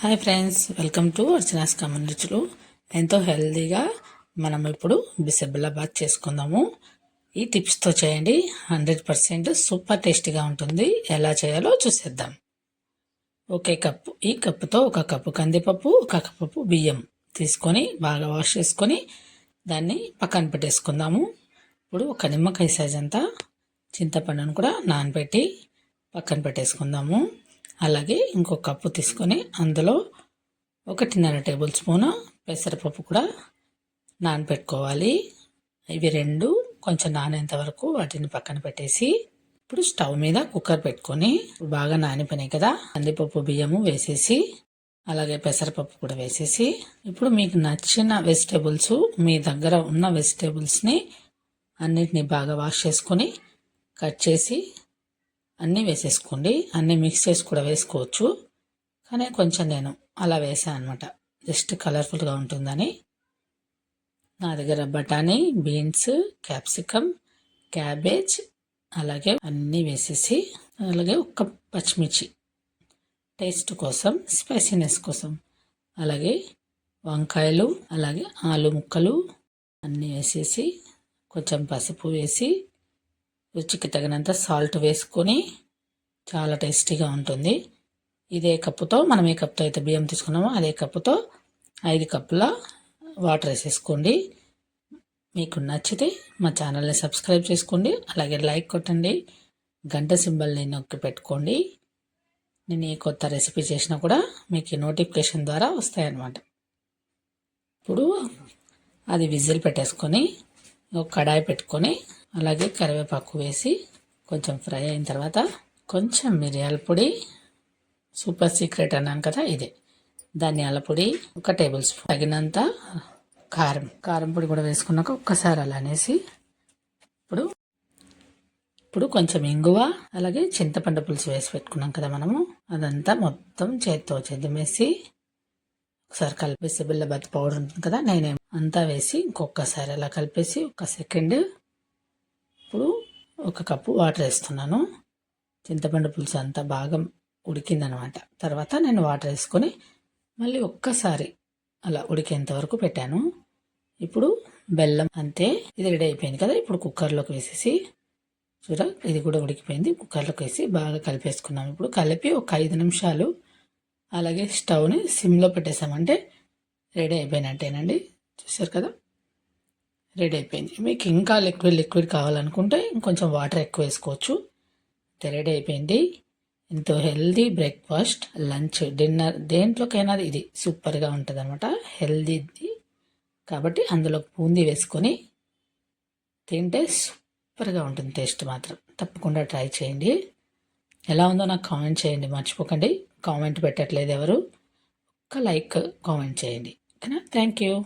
Hi friends welcome to Archana's common రుచులు ఎంతో హెల్తీగా మనం ఇప్పుడు బిసబిల్లాబాద్ చేసుకుందాము. ఈ టిప్స్తో చేయండి. హండ్రెడ్ పర్సెంట్ సూపర్ టేస్టీగా ఉంటుంది. ఎలా చేయాలో చూసేద్దాం. ఒకే కప్పు ఈ కప్పుతో ఒక కప్పు కందిపప్పు ఒక కప్పు బియ్యం తీసుకొని బాగా వాష్ చేసుకొని దాన్ని పక్కన పెట్టేసుకుందాము. ఇప్పుడు ఒక నిమ్మకాయ సైజ్ అంతా చింతపండును కూడా నానబెట్టి పక్కన పెట్టేసుకుందాము. అలాగే ఇంకొక కప్పు తీసుకొని అందులో ఒకటిన్నర టేబుల్ స్పూను పెసరపప్పు కూడా నానబెట్టుకోవాలి ఇవి రెండు కొంచెం నానేంత వరకు వాటిని పక్కన పెట్టేసి ఇప్పుడు స్టవ్ మీద కుక్కర్ పెట్టుకొని బాగా నానిపోయినాయి కదా. కందిపప్పు బియ్యము వేసేసి అలాగే పెసరపప్పు కూడా వేసేసి ఇప్పుడు మీకు నచ్చిన వెజిటేబుల్స్ మీ దగ్గర ఉన్న వెజిటేబుల్స్ని అన్నిటిని బాగా వాష్ చేసుకొని కట్ చేసి అన్నీ వేసేసుకోండి. అన్నీ మిక్స్ చేసి కూడా వేసుకోవచ్చు. కానీ కొంచెం నేను అలా వేసాను అనమాట జస్ట్ కలర్ఫుల్గా ఉంటుందని. నా దగ్గర బఠానీ బీన్స్ క్యాప్సికమ్ క్యాబేజ్ అలాగే అన్నీ వేసేసి అలాగే ఒక్క పచ్చిమిర్చి. టేస్ట్ కోసం స్పైసీనెస్ కోసం. అలాగే వంకాయలు అలాగే ఆలు ముక్కలు అన్నీ వేసేసి కొంచెం పసుపు వేసి రుచికి తగినంత సాల్ట్ వేసుకొని చాలా టేస్టీగా ఉంటుంది. ఇదే కప్పుతో మనం ఏ కప్తో అయితే బియ్యం తీసుకున్నామో అదే కప్పుతో ఐదు కప్పుల వాటర్ వేసేసుకోండి. మీకు నచ్చితే మా ఛానల్ని సబ్స్క్రైబ్ చేసుకోండి అలాగే లైక్ కొట్టండి గంట సింబల్ని నొక్కి పెట్టుకోండి. నేను ఏ కొత్త రెసిపీ చేసినా కూడా మీకు నోటిఫికేషన్ ద్వారా వస్తాయన్నమాట. ఇప్పుడు అది విజిల్ పెట్టేసుకొని ఒక కడాయి పెట్టుకొని అలాగే కరివేపాకు వేసి కొంచెం ఫ్రై అయిన తర్వాత కొంచెం మిరియాల పొడి సూపర్ సీక్రెట్ అన్నాను కదా ఇదే. ధనియాల పొడి ఒక టేబుల్ స్పూన్ తగినంత కారం. కారం పొడి కూడా వేసుకున్నాక ఒక్కసారి అలా అనేసి ఇప్పుడు ఇప్పుడు కొంచెం ఇంగువ అలాగే చింతపండు పులుసు వేసి పెట్టుకున్నాం కదా మనము. అదంతా మొత్తం చేత్తో చెదిమేసి ఒకసారి కలిపేసి బిల్లబత్తి పౌడర్ ఉంటుంది కదా నేనే అంతా వేసి ఇంకొకసారి అలా కలిపేసి ఒక సెకండ్ ఇప్పుడు ఒక కప్పు వాటర్ వేస్తున్నాను. చింతపండు పులుసు అంతా బాగా ఉడికిందనమాట. తర్వాత నేను వాటర్ వేసుకొని మళ్ళీ ఒక్కసారి అలా ఉడికేంత వరకు పెట్టాను. ఇప్పుడు బెల్లం అంతే. ఇది రెడీ అయిపోయింది కదా ఇప్పుడు కుక్కర్లోకి వేసేసి చూడ ఇది కూడా ఉడికిపోయింది. కుక్కర్లోకి వేసి బాగా కలిపేసుకున్నాం. ఇప్పుడు కలిపి ఒక ఐదు నిమిషాలు అలాగే స్టవ్ని సిమ్లో పెట్టేసామంటే రెడీ అయిపోయినట్టేనండి. చూసారు కదా? రెడీ అయిపోయింది మీకు ఇంకా లిక్విడ్ లిక్విడ్ కావాలనుకుంటే ఇంకొంచెం వాటర్ ఎక్కువ వేసుకోవచ్చు. రెడీ అయిపోయింది ఎంతో హెల్దీ బ్రేక్ఫాస్ట్ లంచ్ డిన్నర్ దేంట్లోకైనా ఇది సూపర్గా ఉంటుంది అనమాట హెల్దీది. కాబట్టి అందులో బూందీ వేసుకొని తింటే సూపర్గా ఉంటుంది టేస్ట్ మాత్రం. తప్పకుండా ట్రై చేయండి. ఎలా ఉందో నాకు కామెంట్ చేయండి. మర్చిపోకండి. కామెంట్ పెట్టట్లేదు ఎవరు. ఒక్క లైక్ కామెంట్ చేయండి. ఓకేనా? Thank you.